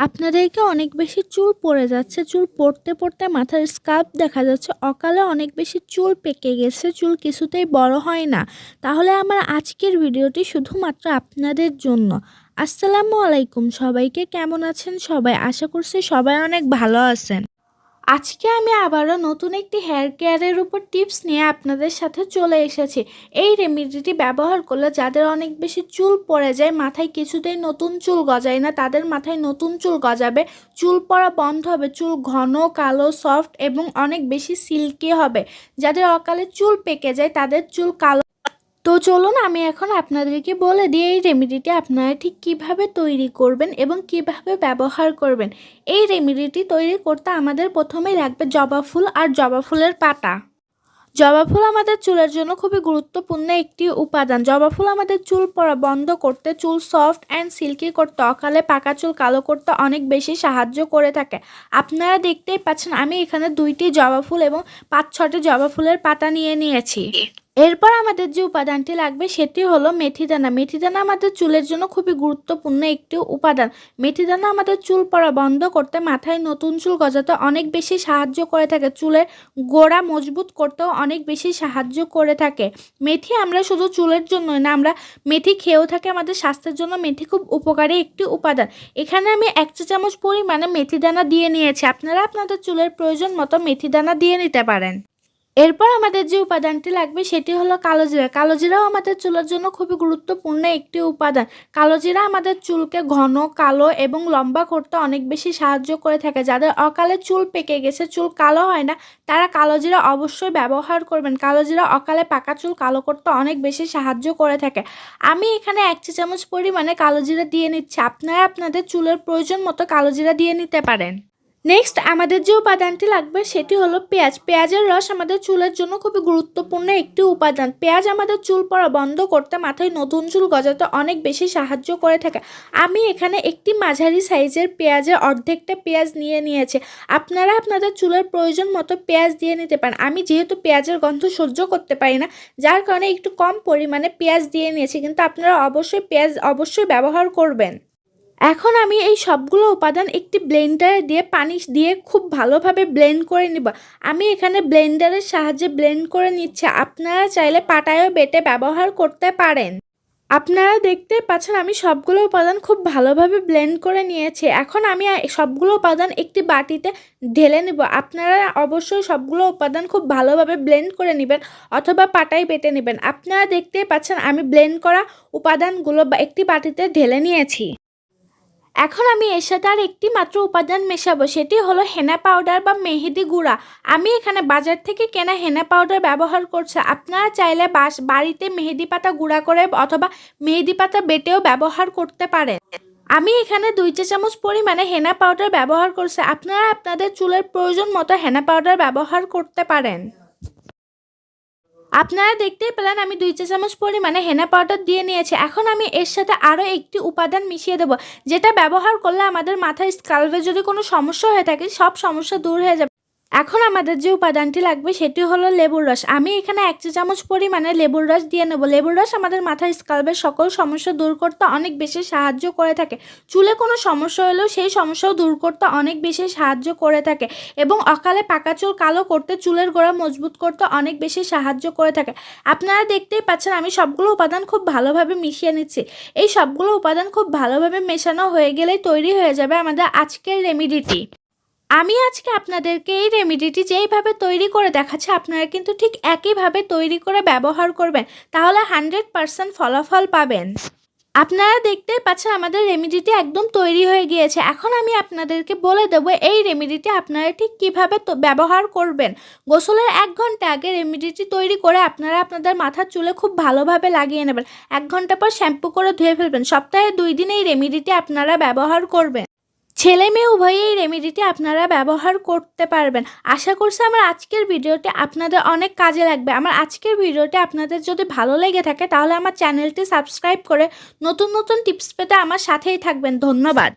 আপনাদেরকে অনেক বেশি চুল পড়ে যাচ্ছে। চুল পড়তে পড়তে মাথার স্কাল্প দেখা যাচ্ছে। অকালে অনেক বেশি চুল পেকে গেছে। চুল কিছুতেই বড় হয় না। তাহলে আমার আজকের ভিডিওটি শুধুমাত্র আপনাদের জন্য। আসসালামু আলাইকুম সবাইকে। কেমন আছেন সবাই? আশা করছি সবাই অনেক ভালো আছেন। আজকে আমি আবারও নতুন একটি হেয়ার কেয়ারের উপর টিপস নিয়ে আপনাদের সাথে চলে এসেছি। এই রেমেডিটি ব্যবহার করলে যাদের অনেক বেশি চুল পড়ে যায়, মাথায় কিছুতেই নতুন চুল গজায় না, তাদের মাথায় নতুন চুল গজাবে, চুল পড়া বন্ধ হবে, চুল ঘন, কালো সফট এবং অনেক বেশি সিল্কি হবে। যাদের অকালে চুল পেকে যায়, তাদের চুল কালো তো চলুন আমি এখন আপনাদেরকে বলে দিই এই রেমেডিটি আপনারা ঠিক কীভাবে তৈরি করবেন এবং কীভাবে ব্যবহার করবেন। এই রেমেডিটি তৈরি করতে আমাদের প্রথমেই লাগবে জবা ফুল আর জবা ফুলের পাতা। জবা ফুল আমাদের চুলের জন্য খুবই গুরুত্বপূর্ণ একটি উপাদান। জবা ফুল আমাদের চুল পড়া বন্ধ করতে, চুল সফট অ্যান্ড সিল্কি করতে, অকালে পাকা চুল কালো করতে অনেক বেশি সাহায্য করে থাকে। আপনারা দেখতেই পাচ্ছেন আমি এখানে দুইটি জবা ফুল এবং পাঁচ ছটি জবা ফুলের পাতা নিয়ে নিয়েছি। এরপর আমাদের যে উপাদানটি লাগবে সেটি হলো মেথিদানা। মেথিদানা আমাদের চুলের জন্য খুবই গুরুত্বপূর্ণ একটি উপাদান। মেথিদানা আমাদের চুল পড়া বন্ধ করতে, মাথায় নতুন চুল গজাতে অনেক বেশি সাহায্য করে থাকে। চুলের গোড়া মজবুত করতেও অনেক বেশি সাহায্য করে থাকে। মেথি আমরা শুধু চুলের জন্যই না, আমরা মেথি খেয়েও থাকে। আমাদের স্বাস্থ্যের জন্য মেথি খুব উপকারী একটি উপাদান। এখানে আমি এক চা চামচ পরিমাণে মেথিদানা দিয়ে নিয়েছি। আপনারা আপনাদের চুলের প্রয়োজন মতো মেথিদানা দিয়ে নিতে পারেন। এরপর আমাদের যে উপাদানটি লাগবে সেটি হলো কালো জিরা কালো জিরাও আমাদের চুলের জন্য খুবই গুরুত্বপূর্ণ একটি উপাদান। কালো জিরা আমাদের চুলকে ঘন, কালো এবং লম্বা করতে অনেক বেশি সাহায্য করে থাকে। যাদের অকালে চুল পেকে গেছে, চুল কালো হয় না, তারা কালো জিরা অবশ্যই ব্যবহার করবেন। কালো জিরা অকালে পাকা চুল কালো করতে অনেক বেশি সাহায্য করে থাকে। আমি এখানে এক চা চামচ পরিমাণে কালো জিরা দিয়ে নিচ্ছি। আপনারা আপনাদের চুলের প্রয়োজন মতো কালো জিরা দিয়ে নিতে পারেন। নেক্সট আমাদের যে উপাদানটি লাগবে সেটি হলো পেঁয়াজ। পেঁয়াজের রস আমাদের চুলের জন্য খুবই গুরুত্বপূর্ণ একটি উপাদান। পেঁয়াজ আমাদের চুল পড়া বন্ধ করতে মাথায় নতুন চুল গজাতে অনেক বেশি সাহায্য করে থাকে। আমি এখানে একটি মাঝারি সাইজের পেঁয়াজের অর্ধেকটা পেঁয়াজ নিয়ে নিয়েছি। আপনারা আপনাদের চুলের প্রয়োজন মতো পেঁয়াজ দিয়ে নিতে পারেন। আমি যেহেতু পেঁয়াজের গন্ধ সহ্য করতে পারি না, যার কারণে একটু কম পরিমাণে পেঁয়াজ দিয়ে নিয়েছি। কিন্তু আপনারা অবশ্যই পেঁয়াজ অবশ্যই ব্যবহার করবেন। এখন আমি এই সবগুলো উপাদান একটি ব্লেন্ডারে দিয়ে পানি দিয়ে খুব ভালোভাবে ব্লেন্ড করে নিব। আমি এখানে ব্লেন্ডারের সাহায্যে ব্লেন্ড করে নিচ্ছি। আপনারা চাইলে পাটায়ও বেটে ব্যবহার করতে পারেন। আপনারা দেখতে পাচ্ছেন আমি সবগুলো উপাদান খুব ভালোভাবে ব্লেন্ড করে নিয়েছি। এখন আমি সবগুলো উপাদান একটি বাটিতে ঢেলে নেব। আপনারা অবশ্যই সবগুলো উপাদান খুব ভালোভাবে ব্লেন্ড করে নেবেন অথবা পাটায় বেটে নেবেন। আপনারা দেখতে পাচ্ছেন আমি ব্লেন্ড করা উপাদানগুলো একটি বাটিতে ঢেলে নিয়েছি। এখন আমি এর সাথে আর একটি মাত্র উপাদান মেশাবো, সেটি হলো হেনা পাউডার বা মেহেদি গুঁড়া। আমি এখানে বাজার থেকে কেনা হেনা পাউডার ব্যবহার করছি। আপনারা চাইলে বাস, বাড়িতে মেহেদি পাতা গুঁড়া করে অথবা মেহেদি পাতা বেটেও ব্যবহার করতে পারেন। আমি এখানে দুই চা চামচ পরিমাণে হেনা পাউডার ব্যবহার করছি। আপনারা আপনাদের চুলের প্রয়োজন মতো হেনা পাউডার ব্যবহার করতে পারেন। আপনারা দেখতেই পেলেন আমি দুই চা চামচ পরিমাণে হেনা পাউডার দিয়ে নিয়েছি। এখন আমি এর সাথে আরও একটি উপাদান মিশিয়ে দেব, যেটা ব্যবহার করলে আমাদের মাথায় স্কাল্পে যদি কোনো সমস্যা হয়ে থাকে, সব সমস্যা দূর হয়ে যাবে। এখন আমাদের যে উপাদানটি লাগবে সেটি হলো লেবুর রস। আমি এখানে এক চা চামচ পরিমাণে লেবুর রস দিয়ে নেব। লেবুর রস আমাদের মাথার স্কাল্পের সকল সমস্যা দূর করতে অনেক বেশি সাহায্য করে থাকে। চুলে কোনো সমস্যা হলেও সেই সমস্যাও দূর করতে অনেক বেশি সাহায্য করে থাকে এবং অকালে পাকা চুল কালো করতে চুলের গোড়া মজবুত করতে অনেক বেশি সাহায্য করে থাকে। আপনারা দেখতেই পাচ্ছেন আমি সবগুলো উপাদান খুব ভালোভাবে মিশিয়ে নিচ্ছি। এই সবগুলো উপাদান খুব ভালোভাবে মেশানো হয়ে গেলেই তৈরি হয়ে যাবে আমাদের আজকের রেমিডিটি। আমি আজকে আপনাদেরকে এই রেমিডিটি যেইভাবে তৈরি করে দেখাচ্ছি, আপনারা কিন্তু ঠিক একইভাবে তৈরি করে ব্যবহার করবেন। তাহলে হান্ড্রেড পারসেন্ট ফলাফল পাবেন। আপনারা দেখতেই পাচ্ছেন আমাদের রেমিডিটি একদম তৈরি হয়ে গিয়েছে। এখন আমি আপনাদেরকে বলে দেবো, এই রেমিডিটি আপনারা ঠিক কীভাবে ব্যবহার করবেন। গোসলের এক ঘণ্টা আগে রেমিডিটি তৈরি করে আপনারা আপনাদের মাথার চুলে খুব ভালোভাবে লাগিয়ে নেবেন। এক ঘণ্টা পর শ্যাম্পু করে ধুয়ে ফেলবেন। সপ্তাহে দুই দিন এই রেমিডিটি আপনারা ব্যবহার করবেন। ছেলে মেয়ে উভয়ই এই রেমেডিটি আপনারা ব্যবহার করতে পারবেন। আশা করছি আমার আজকের ভিডিওটি আপনাদের অনেক কাজে লাগবে। আমার আজকের ভিডিওটি আপনাদের যদি ভালো লেগে থাকে, তাহলে আমার চ্যানেলটি সাবস্ক্রাইব করে নতুন নতুন টিপস পেতে আমার সাথেই থাকবেন। ধন্যবাদ।